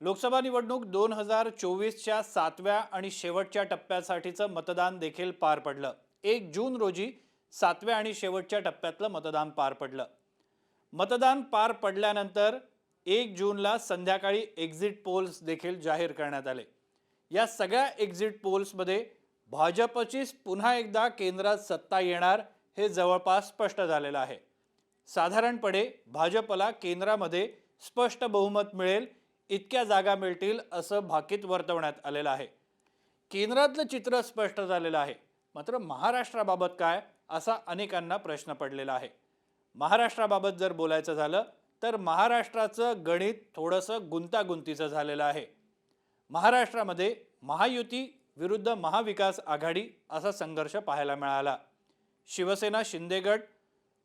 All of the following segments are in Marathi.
लोकसभा निवडणूक दोन हजार चोवीसच्या सातव्या आणि शेवटच्या टप्प्यासाठीचं मतदान देखील पार पडलं. एक जून रोजी सातव्या आणि शेवटच्या टप्प्यातलं मतदान पार पडलं. मतदान पार पडल्यानंतर एक जूनला संध्याकाळी एक्झिट पोल्स देखील जाहीर करण्यात आले. या सगळ्या एक्झिट पोल्समध्ये भाजपचीच पुन्हा एकदा केंद्रात सत्ता येणार हे जवळपास स्पष्ट झालेलं आहे. साधारणपणे भाजपला केंद्रामध्ये स्पष्ट बहुमत मिळेल इतक्या जागा मिळतील असं भाकीत वर्तवण्यात आलेलं आहे. केंद्रातलं चित्र स्पष्ट झालेलं आहे. मात्र महाराष्ट्राबाबत काय असा अनेकांना प्रश्न पडलेला आहे. महाराष्ट्राबाबत जर बोलायचं झालं तर महाराष्ट्राचं गणित थोडंसं गुंतागुंतीचं झालेलं आहे. महाराष्ट्रामध्ये महायुती विरुद्ध महाविकास आघाडी असा संघर्ष पाहायला मिळाला. शिवसेना शिंदेगड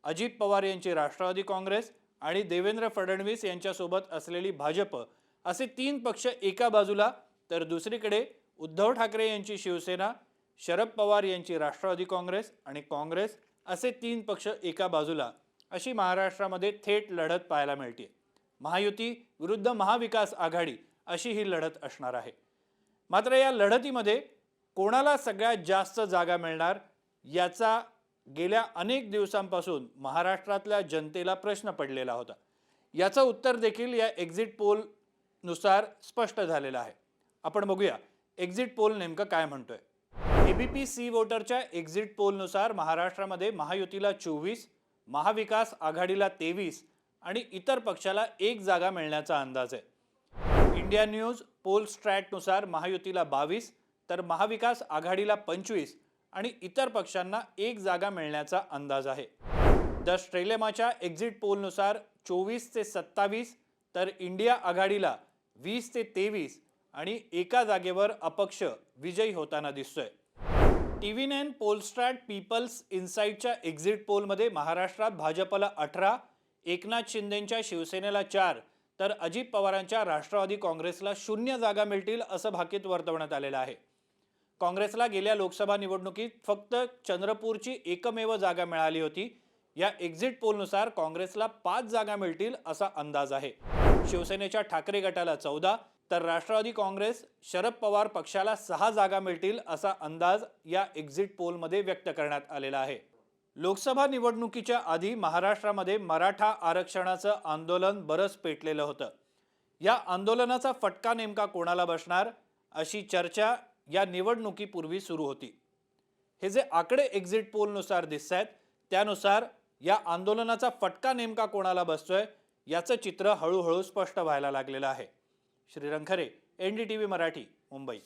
अजित पवार यांची राष्ट्रवादी काँग्रेस आणि देवेंद्र फडणवीस यांच्यासोबत असलेली भाजप असे तीन पक्ष एका बाजूला तर दुसरीकडे उद्धव ठाकरे यांची शिवसेना शरद पवार यांची राष्ट्रवादी काँग्रेस आणि काँग्रेस असे तीन पक्ष एका बाजूला अशी महाराष्ट्रामध्ये थेट लढत पाहायला मिळते. महायुती विरुद्ध महाविकास आघाडी अशी ही लढत असणार आहे. मात्र या लढतीमध्ये कोणाला सगळ्यात जास्त जागा मिळणार याचा गेल्या अनेक दिवसांपासून महाराष्ट्रातल्या जनतेला प्रश्न पडलेला होता. याचं उत्तर देखील या एक्झिट पोल नुसार स्पष्ट झालेलं आहे. आपण बघूया एक्झिट पोल नेमकं काय म्हणतोय? एबीपी सी वोटरच्या एक्झिट पोलनुसार महाराष्ट्रामध्ये महायुतीला चोवीस महाविकास आघाडीला तेवीस आणि इतर पक्षाला एक जागा मिळण्याचा अंदाज आहे. इंडिया न्यूज पोल स्ट्रॅटनुसार महायुतीला बावीस तर महाविकास आघाडीला पंचवीस आणि इतर पक्षांना एक जागा मिळण्याचा अंदाज आहे. द स्ट्रेलेमाच्या एक्झिट पोलनुसार चोवीस ते सत्तावीस तर इंडिया आघाडीला वीस ते तेवीस आणि एका जागेवर अपक्ष विजयी होताना दिसतोय. T V nine Polstrat people's इन्साईटच्या exit पोलमध्ये महाराष्ट्रात भाजपला अठरा एकनाथ शिंदेंच्या शिवसेनेला चार तर अजित पवारांच्या राष्ट्रवादी काँग्रेसला शून्य जागा मिळतील असं भाकीत वर्तवण्यात आलेलं आहे. काँग्रेसला गेल्या लोकसभा निवडणुकीत फक्त चंद्रपूरची एकमेव जागा मिळाली होती. या एक्झिट पोलनुसार काँग्रेसला पाच जागा मिळतील असा अंदाज आहे. शिवसेनेच्या ठाकरे गटाला चौदा तर राष्ट्रवादी काँग्रेस शरद पवार पक्षाला सहा जागा मिळतील असा अंदाज या एक्झिट पोलमध्ये व्यक्त करण्यात आलेला आहे. लोकसभा निवडणुकीच्या आधी महाराष्ट्रामध्ये मराठा आरक्षणाचं आंदोलन बरंच पेटलेलं होतं. या आंदोलनाचा फटका नेमका कोणाला बसणार अशी चर्चा या निवडणुकीपूर्वी सुरू होती. हे जे आकडे एक्झिट पोलनुसार दिसत आहेत त्यानुसार या आंदोलनाचा फटका नेमका कोणाला बसतोय याचं चित्र हळूहळू स्पष्ट व्हायला लागलेलं आहे. श्रीरंखरे N D T V Marathi Mumbai.